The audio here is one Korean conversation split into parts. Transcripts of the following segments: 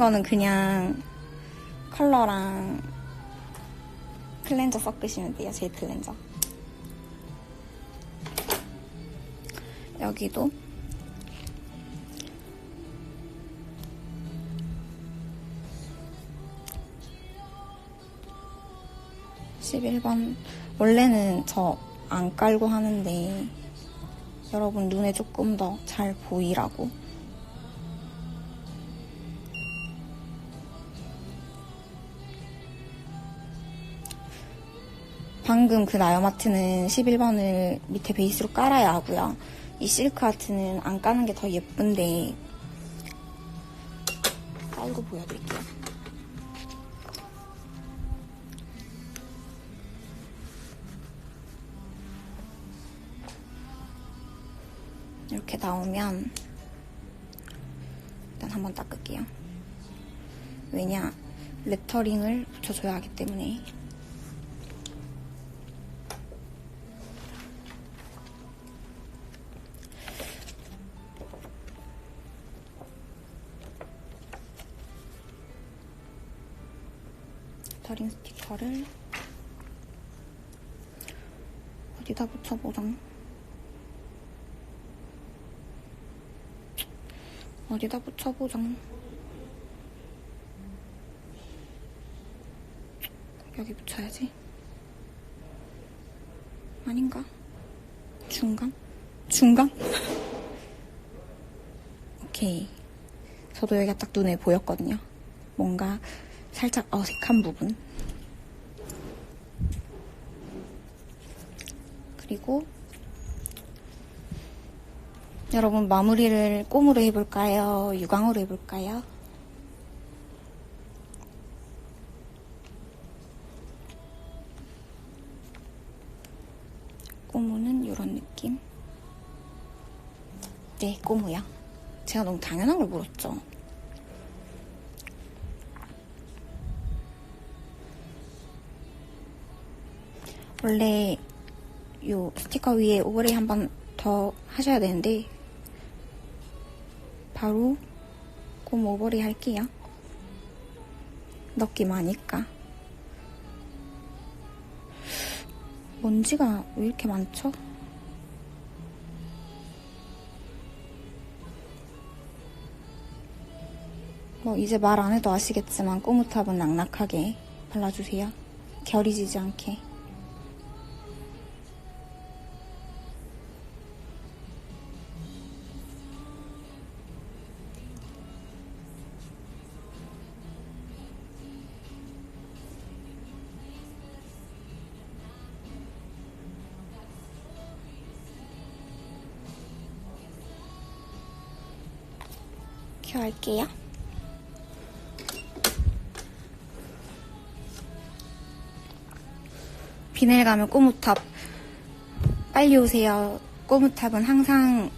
거는 그냥 컬러랑 클렌저 섞으시면 돼요. 제이 클렌저. 여기도 십일 번 원래는 저 안 깔고 하는데 여러분 눈에 조금 더 잘 보이라고 방금 그 나요마트는 11번을 밑에 베이스로 깔아야 하고요. 이 실크 아트는 안 까는 게 더 예쁜데 깔고 보여드릴게요. 이렇게 나오면 일단 한번 닦을게요. 왜냐 레터링을 붙여줘야 하기 때문에 레터링 스티커를 어디다 붙여보자. 어디다 붙여보자. 여기 붙여야지. 아닌가? 중간? 중간? 오케이. 저도 여기가 딱 눈에 보였거든요. 뭔가 살짝 어색한 부분. 그리고 여러분 마무리를 꼼으로 해볼까요? 유광으로 해볼까요? 꼬무는 이런 느낌. 네, 꼬무야. 제가 너무 당연한 걸 물었죠. 원래 요 스티커 위에 오버레이 한 번 더 하셔야 되는데 바로 곰 오버레이 할게요. 넣기 많으니까. 먼지가 왜 이렇게 많죠? 뭐 이제 말 안 해도 아시겠지만 꼬무탑은 낙낙하게 발라주세요. 결이 지지 않게. 할게요. 비늘 가면 꼬무탑 빨리 오세요. 꼬무탑은 항상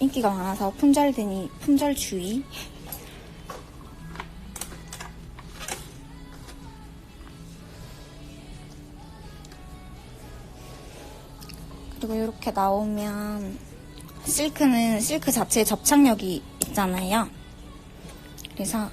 인기가 많아서 품절되니 품절 주의. 그리고 이렇게 나오면 실크는 실크 자체에 접착력이 있잖아요. 그래서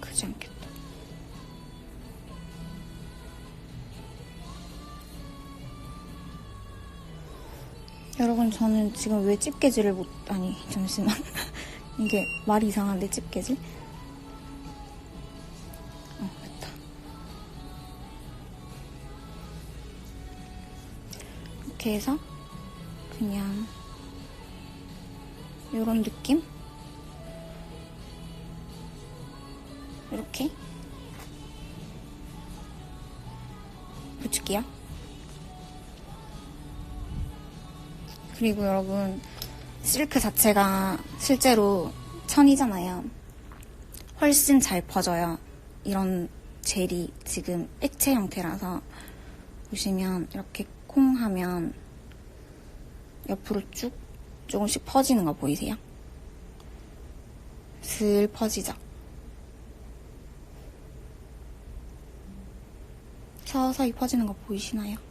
크지 않겠다. 여러분 저는 지금 왜 집게질을 못 아니 잠시만. 이게 말이 이상한데 집게질? 어 됐다. 이렇게 해서 그냥 요런 느낌? 이렇게? 붙일게요 그리고 여러분 실크 자체가 실제로 천이잖아요. 훨씬 잘 퍼져요. 이런 젤이 지금 액체 형태라서 보시면 이렇게 콩 하면 옆으로 쭉 조금씩 퍼지는 거 보이세요? 슬 퍼지죠? 서서히 퍼지는 거 보이시나요?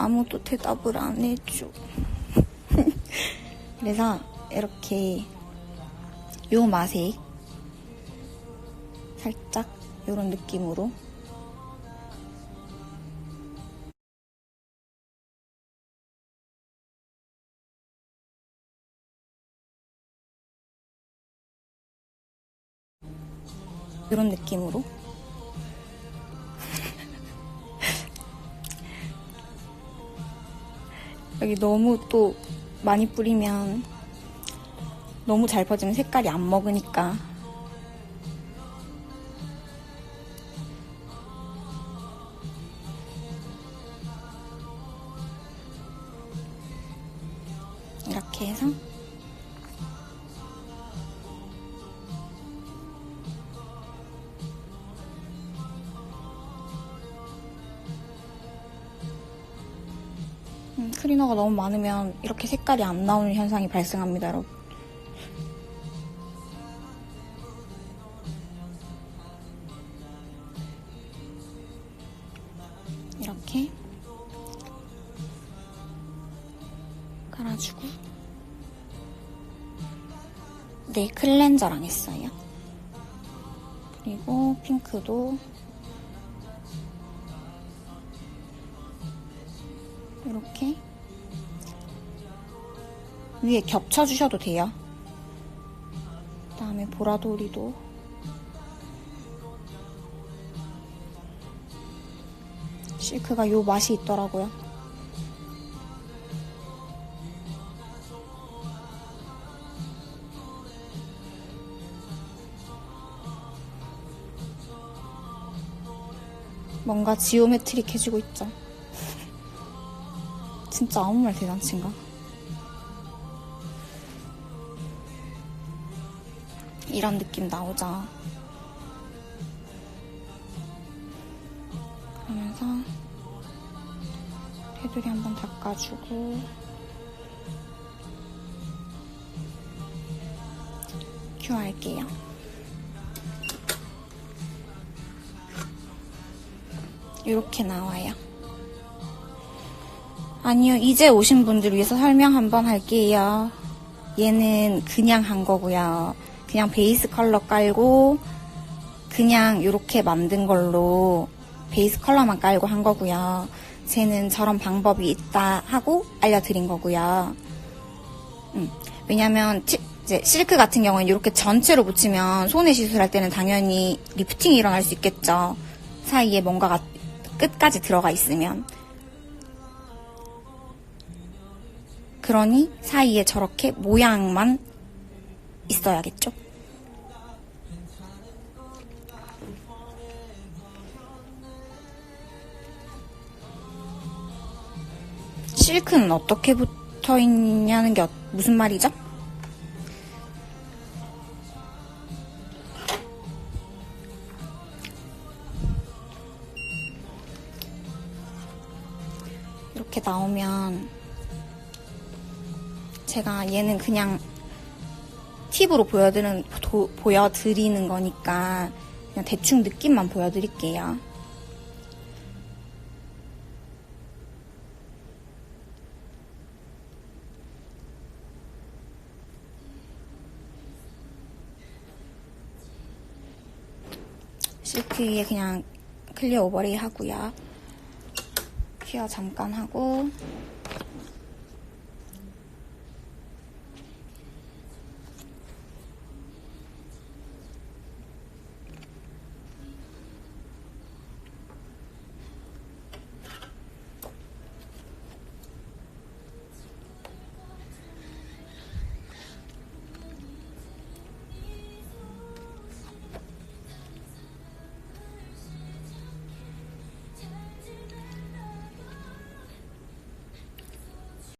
아무도 대답을 안 해줘. 그래서 이렇게 요 맛에 살짝 요런 느낌으로 이런 느낌으로 여기 너무 또 많이 뿌리면 너무 잘 퍼지면 색깔이 안 먹으니까. 이렇게 해서 음, 클리너가 너무 많으면 이렇게 색깔이 안 나오는 현상이 발생합니다, 여러분. 이렇게 깔아주고 네, 클렌저랑 했어요. 그리고 핑크도 이렇게 위에 겹쳐주셔도 돼요. 그 다음에 보라돌이도 실크가 요 맛이 있더라고요. 뭔가 지오메트릭해지고 있죠. 진짜 아무 말 대잔치인가? 이런 느낌 나오죠. 그러면서 테두리 한번 닦아주고 큐 할게요. 이렇게 나와요. 아니요, 이제 오신 분들 위해서 설명 한번 할게요. 얘는 그냥 한 거고요. 그냥 베이스 컬러 깔고 그냥 이렇게 만든 걸로 베이스 컬러만 깔고 한 거고요. 쟤는 저런 방법이 있다 하고 알려드린 거고요. 음, 왜냐면 치- 이제 실크 같은 경우는 이렇게 전체로 붙이면 손에 시술할 때는 당연히 리프팅이 일어날 수 있겠죠. 사이에 뭔가가 끝까지 들어가 있으면. 그러니 사이에 저렇게 모양만 있어야겠죠? 실크는 어떻게 붙어 있냐는 게 어- 무슨 말이죠? 이렇게 나오면 제가 얘는 그냥 팁으로 보여드리는, 도- 보여드리는 거니까 그냥 대충 느낌만 보여드릴게요. 실크 위에 그냥 클리어 오버레이 하고요. 퀴어 잠깐 하고